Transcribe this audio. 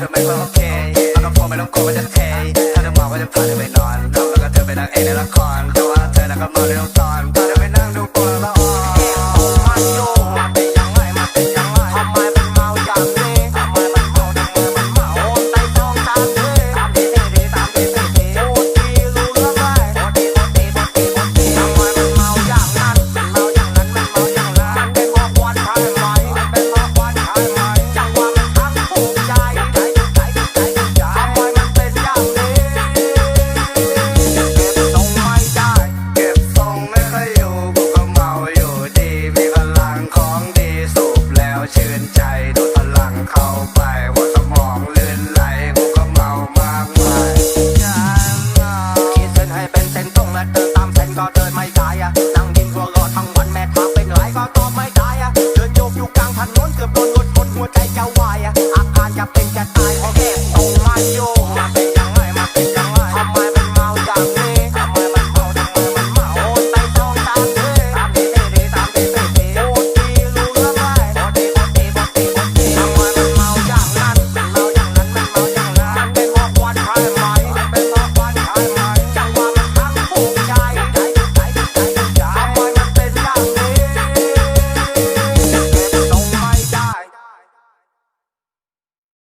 เธอไม่ค่อโอเคเอาก็โฟไม่ต้องกลัวมันจะเทถ้าเธอมาว่าจะพาเธอไปนอนนอนแล้วก็เธอไปนั่งเองในละครแต่ว่าเธอน่ะก็มาเร็วตอน que